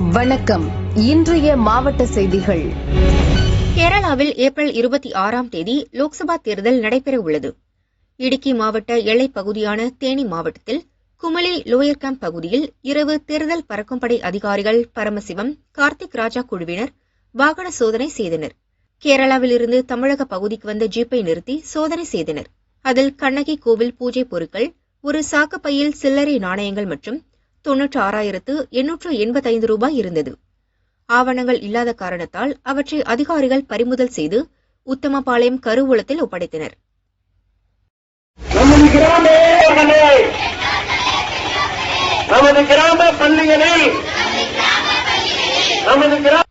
வணக்கம். இன்றைய மாவட்ட செய்திகள். கேரளாவில் ஏப்ரல் இருபத்தி ஆறாம் தேதி லோக்சபா தேர்தல் நடைபெற உள்ளது. இடுக்கி மாவட்ட எல்லைப் பகுதியான தேனி மாவட்டத்தில் குமலி லோயர் கேம்ப் பகுதியில் இரவு தேர்தல் பறக்கும் படை அதிகாரிகள் பரமசிவம் கார்த்திக் ராஜா குழுவினர் வாகன சோதனை செய்தனர். கேரளாவிலிருந்து தமிழக பகுதிக்கு வந்த ஜீப்பை நிறுத்தி சோதனை செய்தனர். அதில் கண்ணகி கோவில் பூஜை பொருட்கள் ஒரு சாக்கப்பையில் சில்லறை நாணயங்கள் மற்றும் தொன்னூற்று ஆறாயிரத்து எண்ணூற்று எண்பத்தைந்து ரூபாய் இருந்தது. ஆவணங்கள் இல்லாத காரணத்தால் அவற்றை அதிகாரிகள் பறிமுதல் செய்து உத்தமபாளையம் கருவூலத்தில் ஒப்படைத்தனர்.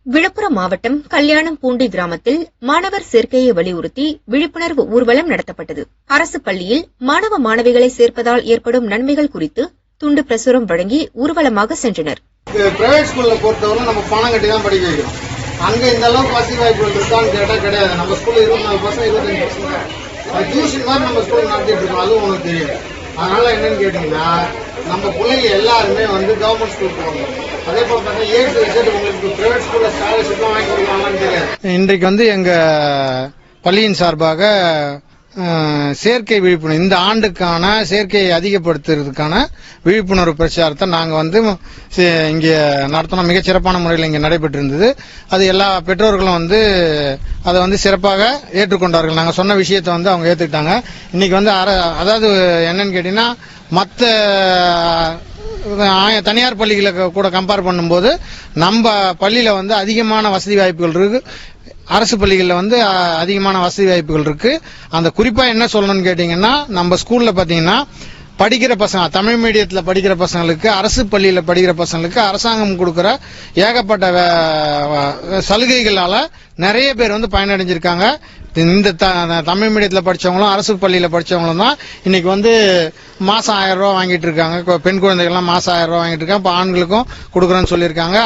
விழுப்புரம் மாவட்டம் கல்யாணம் பூண்டி கிராமத்தில் மாணவர் சேர்க்கையை வலியுறுத்தி விழிப்புணர்வு ஊர்வலம் நடத்தப்பட்டது. அரசு பள்ளியில் மாணவ மாணவிகளை சேர்ப்பதால் ஏற்படும் நன்மைகள் குறித்து துண்டு பிரசுரம் வழங்கி ஊர்வலமாக சென்றனர். பிரைவேட் ஸ்கூல்ல பொறுத்தவரை நம்ம பணம் கட்டி தான் படிக்க வைக்கிறோம். அங்க இந்த அளவுக்கு வசதி வாய்ப்புகள் இருக்கான்னு கேட்டா கிடையாது. நம்ம ஸ்கூல்ல இருபத்தி நாலு பர்சன்ட் இருபத்தஞ்சு பர்சன்ட் டியூஷன் மாதிரி நம்ம ஸ்கூல் நடத்திட்டு இருக்கோம். அதுவும் உங்களுக்கு தெரியும் அதனால என்னன்னு கேட்டீங்கன்னா நம்ம பிள்ளைங்க எல்லாருமே வந்து கவர்மெண்ட் ஸ்கூல் போகணும். அதே போல பார்த்தா ஏழு ரிசல்ட் உங்களுக்கு பிரைவேட் ஸ்கூல்ல ஸ்காலர்ஷிப் வாங்கி கொடுக்கலாம்னு தெரியாது. இன்றைக்கு வந்து எங்க பள்ளியின் சார்பாக செயற்கை சேர்க்கை விழிப்புணர்வு. இந்த ஆண்டுக்கான சேர்க்கையை அதிகப்படுத்துறதுக்கான விழிப்புணர்வு பிரச்சாரத்தை நாங்கள் வந்து இங்கே நடத்தணும் நடத்தினோம் சிறப்பான முறையில் இங்கே நடைபெற்று இருந்தது அது எல்லா பெற்றோர்களும் வந்து அதை வந்து சிறப்பாக ஏற்றுக்கொண்டார்கள். நாங்கள் சொன்ன விஷயத்தை வந்து அவங்க ஏற்றுக்கிட்டாங்க இன்னைக்கு வந்து அர- அதாவது என்னன்னு கேட்டீங்கன்னா மற்ற தனியார் பள்ளிகளை கூட கம்பேர் பண்ணும்போது நம்ம பள்ளியில் வந்து அதிகமான வசதி வாய்ப்புகள் இருக்கு. அரசு பள்ளிகளில் வந்து அதிகமான வசதி வாய்ப்புகள் இருக்கு. அந்த குறிப்பா என்ன சொல்லணும்னு கேட்டீங்கன்னா நம்ம ஸ்கூல்ல பாத்தீங்கன்னா படிக்கிற பசங்க தமிழ் மீடியத்தில் படிக்கிற பசங்களுக்கு அரசு பள்ளியில் படிக்கிற பசங்களுக்கு அரசாங்கம் கொடுக்குற ஏகப்பட்ட வே- நிறைய பேர் வந்து பயனடைஞ்சிருக்காங்க. இந்த த- தமிழ் மீடியத்தில் படிச்சவங்களும் அரசு பள்ளியில் படிச்சவங்களும் தான் இன்னைக்கு வந்து மாதம் ஆயிரம் ரூபாய் வாங்கிட்டு இருக்காங்க. கொ- பெண் குழந்தைகள்லாம் மாதம் ஆயிரம் ரூபா வாங்கிட்டு இருக்காங்க. இப்போ ஆண்களுக்கும் கொடுக்குறேன்னு சொல்லியிருக்காங்க.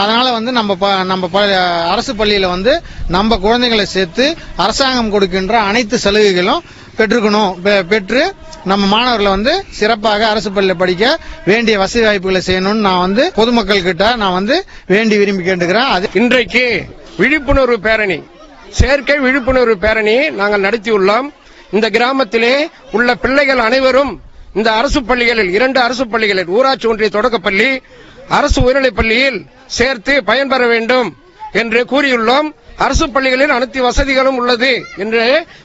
அதனால் வந்து நம்ம ப- நம்ம ப- அரசு பள்ளியில் வந்து நம்ம குழந்தைகளை சேர்த்து அரசாங்கம் கொடுக்கின்ற அனைத்து சலுகைகளும் பெற்றுக்கணும் பெ- பெற்று நம்ம மாணவர்களை வந்து சிறப்பாக அரசு பள்ளியில் படிக்க வேண்டிய வசதி வாய்ப்புகளை செய்யணும்னு நான் வந்து பொதுமக்கள் கிட்ட நான் வந்து வேண்டி விரும்பி கேட்டுக்கிறேன். அது இன்றைக்கு விழிப்புணர்வு பேரணி சேர்க்கை விழிப்புணர்வு பேரணி நாங்கள் நடத்தியுள்ளோம் இந்த கிராமத்திலே உள்ள பிள்ளைகள் அனைவரும் இந்த அரசு பள்ளிகளில் இரண்டு அரசு பள்ளிகளில் ஊராட்சி ஒன்றிய தொடக்கப்பள்ளி அரசு உயர்நிலைப் பள்ளியில் சேர்த்து பயன்பெற வேண்டும் என்று கூறியுள்ளோம். அரசு பள்ளிகளில் அனைத்து வசதிகளும் உள்ளது என்று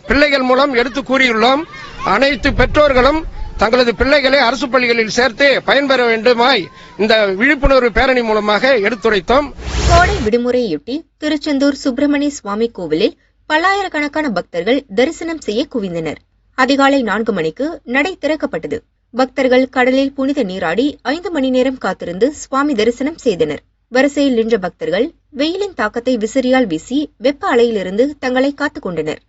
பிள்ளைகள் மூலம் எடுத்து கூறியுள்ளோம். அனைத்து பெற்றோர்களும் தங்களது பிள்ளைகளை அரசு பள்ளிகளில் சேர்த்து பயன்பெற வேண்டுமாய் இந்த விழிப்புணர்வு பேரணி மூலமாக எடுத்துரைத்தோம். கோடை விடுமுறையொட்டி திருச்செந்தூர் சுப்பிரமணிய சுவாமி கோவிலில் பல்லாயிரக்கணக்கான பக்தர்கள் தரிசனம் செய்ய குவிந்தனர். அதிகாலை நான்கு மணிக்கு நடை திறக்கப்பட்டது. பக்தர்கள் கடலில் புனித நீராடி ஐந்து மணி நேரம் காத்திருந்து சுவாமி தரிசனம் செய்தனர். வரிசையில் நின்ற பக்தர்கள் வெயிலின் தாக்கத்தை விசிறியால் வீசி வெப்ப அலையிலிருந்து தங்களை காத்துக் கொண்டனர்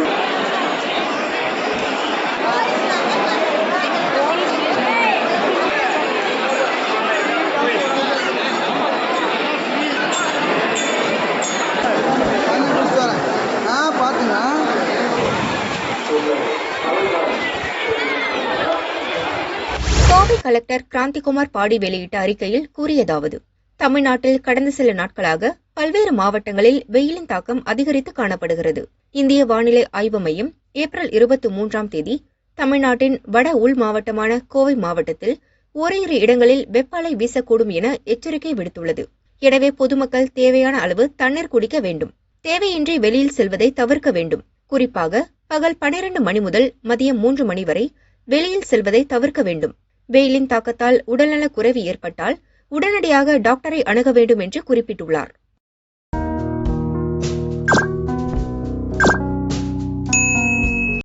Thank you. Kovai collector Kranthikumar பாடி வெளியிட்ட அறிக்கையில் கூறியதாவது தமிழ்நாட்டில் கடந்த சில நாட்களாக பல்வேறு மாவட்டங்களில் வெயிலின் தாக்கம் அதிகரித்து காணப்படுகிறது. இந்திய வானிலை ஆய்வு மையம் ஏப்ரல் இருபத்தி மூன்றாம் தேதி தமிழ்நாட்டின் வட உள் மாவட்டமான கோவை மாவட்டத்தில் ஓரிரு இடங்களில் வெப்ப அலை வீசக்கூடும் என எச்சரிக்கை விடுத்துள்ளது. எனவே பொதுமக்கள் தேவையான அளவு தண்ணீர் குடிக்க வேண்டும். தேவையின்றி வெளியில் செல்வதை தவிர்க்க வேண்டும். குறிப்பாக பகல் பனிரெண்டு மணி முதல் மதியம் மூன்று மணி வரை வெளியில் செல்வதை தவிர்க்க வேண்டும். வெயிலின் தாக்கத்தால் உடல்நலக் குறைவு ஏற்பட்டால் உடனடியாக டாக்டரை அணுக வேண்டும் என்று குறிப்பிட்டுள்ளார்.